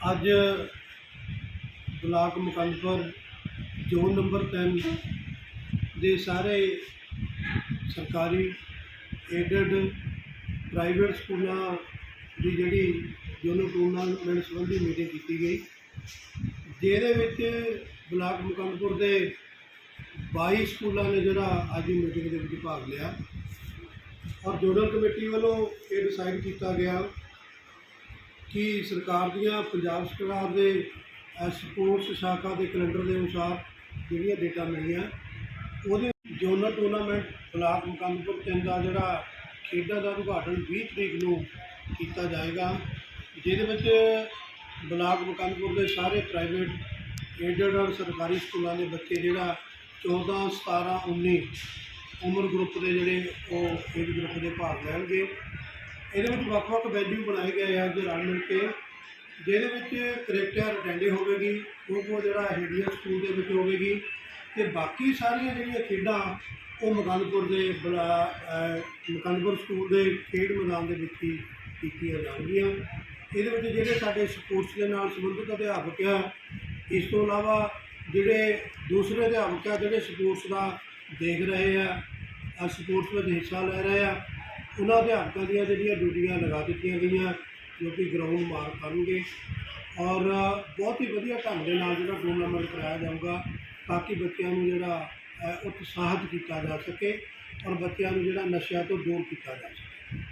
ਅੱਜ block Mukandpur zone number 3 ਦੇ ਸਾਰੇ ਸਰਕਾਰੀ ਏਡਡ ਪ੍ਰਾਈਵੇਟ ਸਕੂਲਾਂ ਦੀ ਜਿਹੜੀ ਜੋਨਲ ਟੂਰਨਾਮੈਂਟ ਸੰਬੰਧੀ ਮੀਟਿੰਗ ਕੀਤੀ ਗਈ, ਜਿਹਦੇ ਵਿੱਚ ਬਲਾਕ ਮੁਕੰਦਪੁਰ ਦੇ 22 ਸਕੂਲਾਂ ਨੇ ਜਿਹੜਾ ਅੱਜ ਦੀ ਮੀਟਿੰਗ ਦੇ ਵਿੱਚ ਭਾਗ ਲਿਆ ਔਰ ਜੋਨਲ ਕਮੇਟੀ ਵੱਲੋਂ ਇਹ ਡਿਸਾਈਡ ਕੀਤਾ ਗਿਆ ਕਿ ਸਰਕਾਰ ਦੀਆਂ ਪੰਜਾਬ ਸਰਕਾਰ ਦੇ ਸਪੋਰਟਸ ਸ਼ਾਖਾ ਦੇ ਕੈਲੰਡਰ ਦੇ ਅਨੁਸਾਰ ਜਿਹੜੀਆਂ ਡੇਟਾ ਮਿਲੀਆਂ, ਉਹਦੇ ਜੋਨਲ ਟੂਰਨਾਮੈਂਟ ਬਲਾਕ ਮੁਕੰਦਪੁਰ ਤਿੰਨ ਦਾ ਜਿਹੜਾ ਖੇਡਾਂ ਦਾ ਉਦਘਾਟਨ 20 ਤਰੀਕ ਨੂੰ ਕੀਤਾ ਜਾਏਗਾ, ਜਿਹਦੇ ਵਿੱਚ ਬਲਾਕ ਮੁਕੰਦਪੁਰ ਦੇ ਸਾਰੇ ਪ੍ਰਾਈਵੇਟ ਏਡਡ ਔਰ ਸਰਕਾਰੀ ਸਕੂਲਾਂ ਦੇ ਬੱਚੇ ਜਿਹੜਾ 14 17 19 ਉਮਰ ਗਰੁੱਪ ਦੇ ਜਿਹੜੇ ਉਹ ਏਜ ਗਰੁੱਪ ਦੇ ਭਾਗ ਲੈਣਗੇ। ਇਹਦੇ ਵਿੱਚ ਵੱਖ-ਵੱਖ ਵੈਲਿਊ ਬਣਾਏ ਗਏ ਆ ਅੱਜ ਰਲ ਮਿਲ ਕੇ। ਜਿਹਦੇ ਵਿੱਚ ਕ੍ਰਿਕਟਰ ਅਟੈਂਡੇ ਹੋਵੇਗੀ ਉਹ ਜਿਹੜਾ ਹੇਡੀਆ ਸਕੂਲ ਦੇ ਵਿੱਚ ਹੋਵੇਗੀ ਤੇ ਬਾਕੀ ਸਾਰੀਆਂ ਜਿਹੜੀਆਂ ਖੇਡਾਂ, ਉਹ ਮੁਕੰਦਪੁਰ ਦੇ ਬਲਾ ਸਕੂਲ ਦੇ ਖੇਡ ਮੈਦਾਨ ਦੇ ਵਿੱਚ ਹੀ ਕੀਤੀਆਂ ਜਾਣਗੀਆਂ। ਇਹਦੇ ਵਿੱਚ ਜਿਹੜੇ ਸਾਡੇ ਸਪੋਰਟਸ ਦੇ ਨਾਲ ਸੰਬੰਧਿਤ ਅਧਿਆਪਕ ਆ, ਇਸ ਤੋਂ ਇਲਾਵਾ ਜਿਹੜੇ ਦੂਸਰੇ ਅਧਿਆਪਕ ਆ, ਜਿਹੜੇ ਸਪੋਰਟਸ ਦਾ ਦੇਖ ਰਹੇ ਆ ਸਪੋਰਟਸ ਵਿੱਚ ਹਿੱਸਾ ਲੈ ਰਹੇ ਆ ਉਹਨਾਂ ਅਧਿਆਪਕਾਂ ਦੀਆਂ ਜਿਹੜੀਆਂ ਡਿਊਟੀਆਂ ਲਗਾ ਦਿੱਤੀਆਂ ਗਈਆਂ, ਜੋ ਕਿ ਗਰਾਊਂਡ ਮਾਰ ਕਰਨਗੇ ਔਰ ਬਹੁਤ ਹੀ ਵਧੀਆ ਢੰਗ ਦੇ ਨਾਲ ਜਿਹੜਾ ਟੂਰਨਾਮੈਂਟ ਕਰਾਇਆ ਜਾਊਗਾ, ਤਾਂ ਕਿ ਬੱਚਿਆਂ ਨੂੰ ਜਿਹੜਾ ਉਤਸ਼ਾਹਿਤ ਕੀਤਾ ਜਾ ਸਕੇ ਔਰ ਬੱਚਿਆਂ ਨੂੰ ਜਿਹੜਾ ਨਸ਼ਿਆਂ ਤੋਂ ਦੂਰ ਕੀਤਾ ਜਾ ਸਕੇ।